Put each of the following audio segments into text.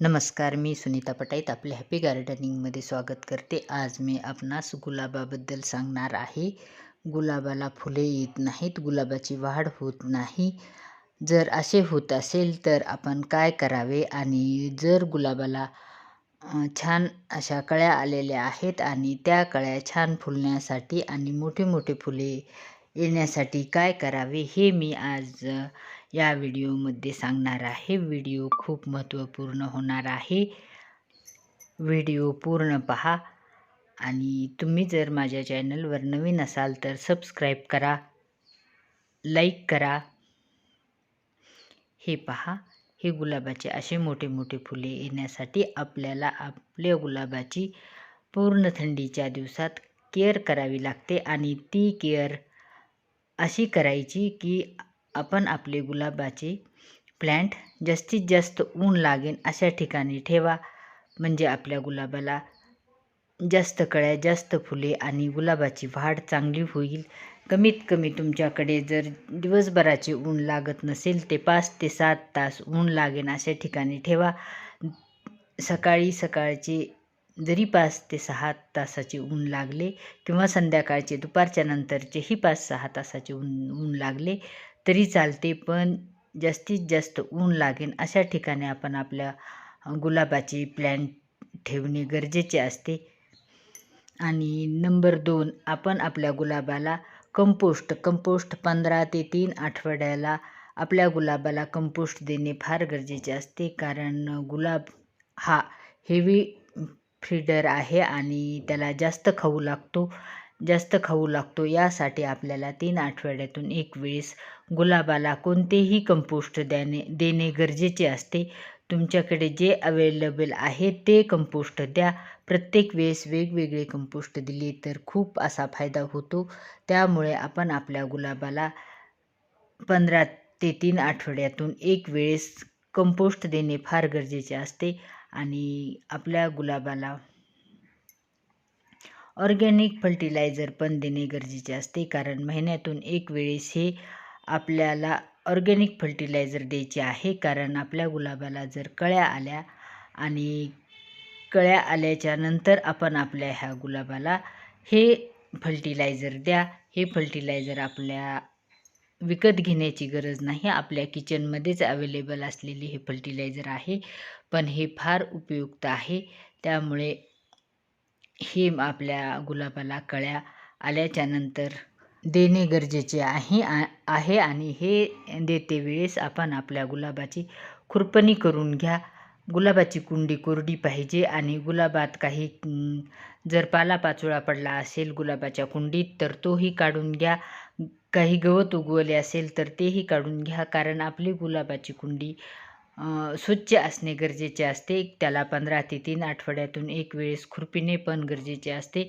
नमस्कार मी सुनीता पटाईत आपल्या हॅपी गार्डनिंगमध्ये स्वागत करते. आज मी आपणास गुलाबाबद्दल सांगणार आहे. गुलाबाला फुले येत नाहीत गुलाबाची वाढ होत नाही. जर असे होत असेल तर आपण काय करावे? आणि जर गुलाबाला छान अशा कळ्या आलेल्या आहेत आणि त्या कळ्या छान फुलण्यासाठी आणि मोठे मोठे फुले येण्यासाठी काय करावे हे मी आज या व्हिडिओमध्ये सांगणार आहे. व्हिडिओ खूप महत्त्वपूर्ण होणार आहे. व्हिडिओ पूर्ण पहा आणि तुम्ही जर माझ्या चॅनलवर नवीन असाल तर सबस्क्राईब करा लाईक करा. हे पहा हे गुलाबाचे असे मोठे मोठे फुले येण्यासाठी आपल्याला आपल्या गुलाबाची पूर्ण थंडीच्या दिवसात केअर करावी लागते आणि ती केअर अशी करायची की आपण आपले गुलाबाचे प्लॅन्ट जास्तीत जास्त ऊन लागेन अशा ठिकाणी ठेवा. म्हणजे आपल्या गुलाबाला जास्त कळ्या जास्त फुले आणि गुलाबाची वाढ चांगली होईल. कमीत कमी तुमच्याकडे जर दिवसभराचे ऊन लागत नसेल ते पाच ते सात तास ऊन लागेल अशा ठिकाणी ठेवा. सकाळी सकाळचे जरी पाच ते सहा तासाचे ऊन लागले किंवा संध्याकाळचे दुपारच्या नंतरचेही पाच सहा तासाचे ऊन ऊन लागले तरी चालते पण जास्तीत जास्त ऊन लागेल अशा ठिकाणी आपण आपल्या गुलाबाची प्लॅन ठेवणे गरजेचे असते. आणि नंबर दोन आपण आपल्या गुलाबाला कंपोस्ट कंपोस्ट पंधरा ते तीन आठवड्याला आपल्या गुलाबाला कंपोस्ट देणे फार गरजेचे असते. कारण गुलाब हा हेवी फ्रीडर आहे आणि त्याला जास्त खाऊ लागतो. जास्त खाऊ लागतो. यासाठी आपल्याला तीन आठवड्यातून एक वेळेस गुलाबाला कोणतेही कंपोस्ट द्याने देणे गरजेचे असते. तुमच्याकडे जे अवेलेबल आहे ते कंपोस्ट द्या. प्रत्येक वेळेस वेगवेगळे कंपोस्ट दिले तर खूप असा फायदा होतो. त्यामुळे आपण आपल्या गुलाबाला पंधरा ते तीन आठवड्यातून एक वेळेस कंपोस्ट देणे फार गरजेचे असते आणि आपल्या गुलाबाला ऑर्गॅनिक फर्टिलायझर पण देणे गरजेचे असते. कारण महिन्यातून एक वेळेस हे आपल्याला ऑर्गॅनिक फर्टिलायझर द्यायचे आहे. कारण आपल्या गुलाबाला जर कळ्या आल्या आणि कळ्या आल्याच्यानंतर आपण आपल्या ह्या गुलाबाला हे फर्टिलायझर द्या. हे फर्टिलायझर आपल्या विकत घेण्याची गरज नाही. आपल्या किचनमध्येच अवेलेबल असलेले हे फर्टिलायझर आहे. पण हे फार उपयुक्त आहे. त्यामुळे हे आपल्या गुलाबाला कळ्या आल्याच्यानंतर देणे गरजेचे आहे आहे आणि हे देते वेळेस आपण आपल्या गुलाबाची खुरपणी करून घ्या. गुलाबाची कुंडी कोरडी पाहिजे आणि गुलाबात काही जर पालापाचोळा पडला असेल गुलाबाच्या कुंडीत तर तोही काढून घ्या. काही गवत उगवले असेल तर तेही काढून घ्या. कारण आपली गुलाबाची कुंडी स्वच्छ असणे गरजेचे असते. त्याला पंधरा ते तीन आठवड्यातून एक वेळेस खुरपिणे पण गरजेचे असते.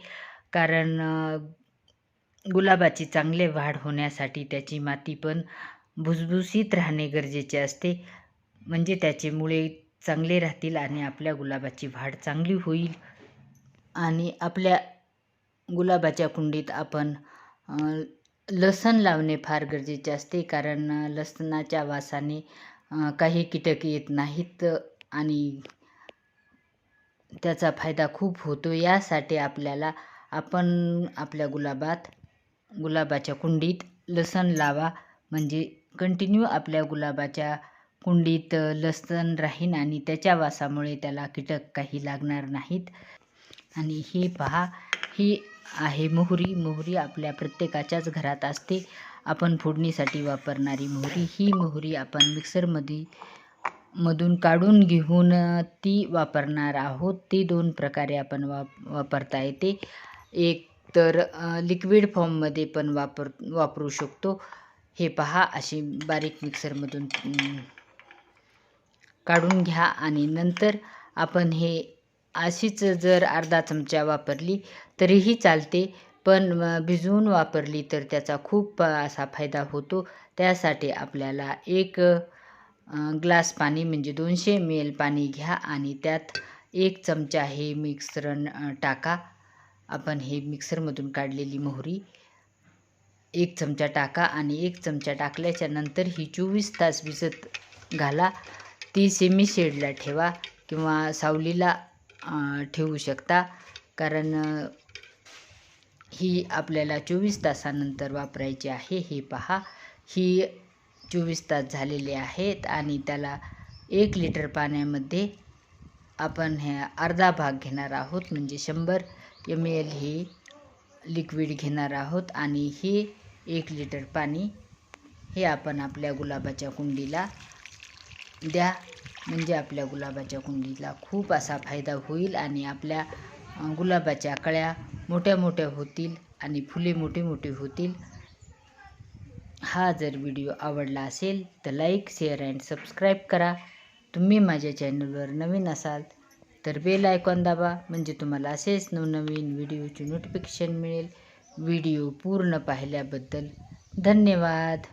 कारण गुलाबाची चांगले वाढ होण्यासाठी त्याची माती पण भुसभुशीत राहणे गरजेचे असते. म्हणजे त्याचे मुळे चांगले राहतील आणि आपल्या गुलाबाची वाढ चांगली होईल. आणि आपल्या गुलाबाच्या कुंडीत आपण लसण लावणे फार गरजेचे असते. कारण लसणाच्या वासाने काही कीटक येत नाहीत आणि त्याचा फायदा खूप होतो. यासाठी आपल्याला आपण आपल्या गुलाबात गुलाबाच्या कुंडीत लसण लावा. म्हणजे कंटिन्यू आपल्या गुलाबाच्या कुंडीत लसण राहीन आणि त्याच्या वासामुळे त्याला कीटक काही लागणार नाहीत. आणि हे पहा ही आहे मोहरी. मोहरी आपल्या प्रत्येकाच्याच घरात असते. आपण फोडणीसाठी वापरणारी मोहरी. ही मोहरी आपण मिक्सरमध्ये मधून काढून घेऊन ती वापरणार आहोत. ती दोन प्रकारे आपण वाप वापरता येते. एक तर लिक्विड फॉर्ममध्ये पण वापर वापरू शकतो. हे पहा अशी बारीक मिक्सरमधून काढून घ्या आणि नंतर आपण हे अशीच जर अर्धा चमचा वापरली तरीही चालते पण भिजवून वापरली तर त्याचा खूप असा फायदा होतो. त्यासाठी आपल्याला एक ग्लास पाणी म्हणजे दोनशे एम एल पाणी घ्या आणि त्यात एक चमचा हे मिक्सरण टाका. आपण हे मिक्सरमधून काढलेली मोहरी एक चमचा टाका आणि एक चमचा टाकल्याच्या नंतर ही चोवीस तास भिजत घाला. ती सेमी शेडला ठेवा किंवा सावलीला ठेवू शकता. कारण ही आपल्याला चोवीस तासानंतर वापरायची आहे. हे पहा. ही चोवीस तास झालेले आहेत आणि त्याला एक लिटर पाण्यामध्ये आपण हे अर्धा भाग घेणार आहोत. म्हणजे शंभर एम एल हे लिक्विड घेणार आहोत आणि हे एक लिटर पाणी हे आपण आपल्या गुलाबाच्या कुंडीला द्या. म्हणजे आपल्या गुलाबाच्या कुंडीला खूप असा फायदा होईल आणि आपल्या गुलाबाच्या कळ्या मोठ्या मोठ्या होतील आणि फुले मोठी मोठी होतील. हा जर व्हिडिओ आवडला असेल तर लाईक शेअर अँड सबस्क्राईब करा. तुम्ही माझ्या चॅनलवर नवीन असाल तर बेल आयकॉन दाबा म्हणजे तुम्हाला असेच नवनवीन व्हिडिओची नोटिफिकेशन मिळेल. व्हिडिओ पूर्ण पाहिल्याबद्दल धन्यवाद.